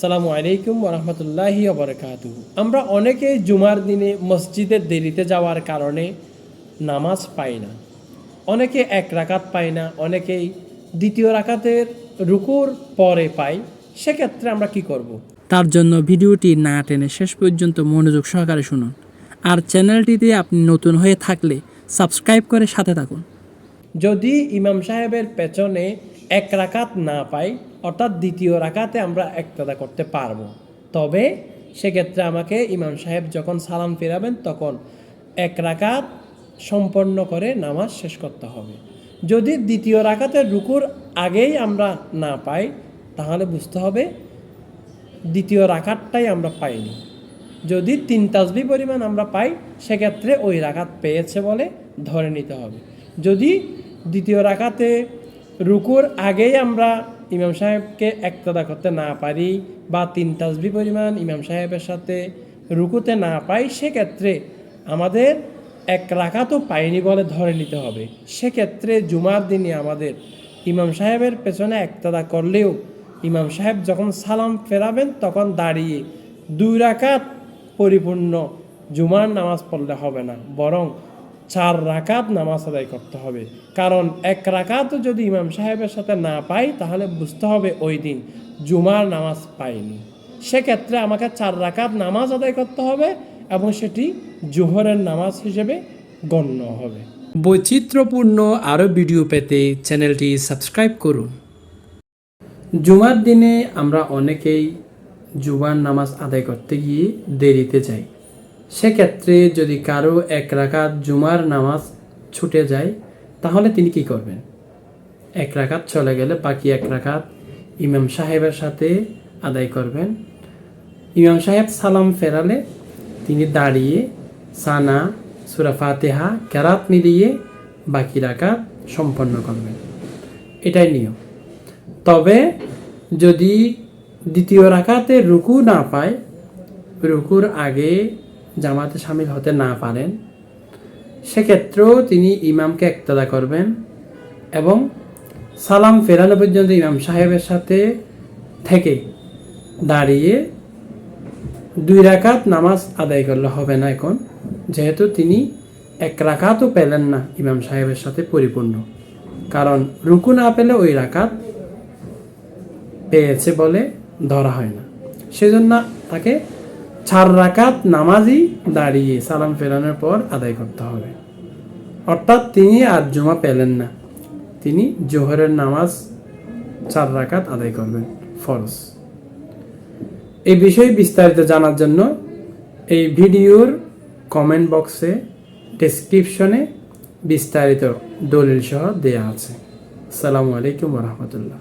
আসসালামু আলাইকুম রহমতুল্লাহি বরকাত আমরা অনেকে জুমার দিনে মসজিদে দেরিতে যাওয়ার কারণে নামাজ পাই না। অনেকে এক রাকাত পায় না, অনেকেই দ্বিতীয় রাকাতের রুকুর পরে পাই। সেক্ষেত্রে আমরা কি করব। তার জন্য ভিডিওটি না টেনে শেষ পর্যন্ত মনোযোগ সহকারে শুনুন। আর চ্যানেলটিতে আপনি নতুন হয়ে থাকলে সাবস্ক্রাইব করে সাথে থাকুন। যদি ইমাম সাহেবের পেছনে এক রাকাত না পাই, অর্থাৎ দ্বিতীয় রাকাতে আমরা একতাদা করতে পারব। তবে সেক্ষেত্রে আমাকে ইমাম সাহেব যখন সালাম ফেরাবেন, তখন এক রাকাত সম্পন্ন করে নামাজ শেষ করতে হবে। যদি দ্বিতীয় রাকাতের রুকুর আগেই আমরা না পাই, তাহলে বুঝতে হবে দ্বিতীয় রাকাতটাই আমরা পাইনি। যদি তিন তাসবি পরিমাণ আমরা পাই, সেক্ষেত্রে ওই রাকাত পেয়েছে বলে ধরে নিতে হবে। যদি দ্বিতীয় রাকাতে রুকুর আগেই আমরা ইমাম সাহেবকে একতদা করতে না পারি বা তিন তাসবি পরিমাণ ইমাম সাহেবের সাথে রুকুতে না পাই, সেক্ষেত্রে আমাদের এক রাকাতও পাইনি বলে ধরে নিতে হবে। সেক্ষেত্রে জুমার দিনে আমাদের ইমাম সাহেবের পেছনে একতদা করলেও ইমাম সাহেব যখন সালাম ফেরাবেন, তখন দাঁড়িয়ে দুই রাকাত পরিপূর্ণ জুমার নামাজ পড়লে হবে না। বরং চার রাকাত নামাজ আদায় করতে হবে। কারণ এক রাকাতও যদি ইমাম সাহেবের সাথে না পাই, তাহলে বুঝতে হবে ওই দিন জুমার নামাজ পাইনি। সেক্ষেত্রে আমাকে চার রাকাত নামাজ আদায় করতে হবে এবং সেটি জোহরের নামাজ হিসেবে গণ্য হবে। বৈচিত্র্যপূর্ণ আরও ভিডিও পেতে চ্যানেলটি সাবস্ক্রাইব করুন। জুমার দিনে আমরা অনেকেই জুমার নামাজ আদায় করতে গিয়ে দেরিতে যাই। সেক্ষেত্রে যদি কারও এক রাকাত জুমার নামাজ ছুটে যায়, তাহলে তিনি কি করবেন? এক রাকাত চলে গেলে বাকি এক রাকাত ইমাম সাহেবের সাথে আদায় করবেন। ইমাম সাহেব সালাম ফেরালে তিনি দাঁড়িয়ে সানা, সুরা ফাতেহা ক্যারাত মিলিয়ে বাকি রাকাত সম্পন্ন করবেন। এটাই নিয়ম। তবে যদি দ্বিতীয় রাকাতে রুকু না পায়, রুকুর আগে জামাতে সামিল হতে না পারেন, সেক্ষেত্রেও তিনি ইমামকে একতদা করবেন এবং সালাম ফেরানো পর্যন্ত ইমাম সাহেবের সাথে থেকে দাঁড়িয়ে দুই রাকাত নামাজ আদায় করলে হবে না এখন, যেহেতু তিনি এক রাকাতও পেলেন না ইমাম সাহেবের সাথে পরিপূর্ণ। কারণ রুকু না পেলে ওই রাকাত পেয়েছে বলে ধরা হয় না। সেজন্য তাকে চার রাকাত নামাজই দাঁড়িয়ে সালাম ফেরানোর পর আদায় করতে হবে। অর্থাৎ তিনি আর জমা পেলেন না। তিনি জোহরের নামাজ চার রাকাত আদায় করবেন, ফরজ। এই বিষয়ে বিস্তারিত জানার জন্য এই ভিডিওর কমেন্ট বক্সে ডেসক্রিপশনে বিস্তারিত দলিল সহ দেয়া আছে। আসসালামু আলাইকুম রহমতুল্লাহ।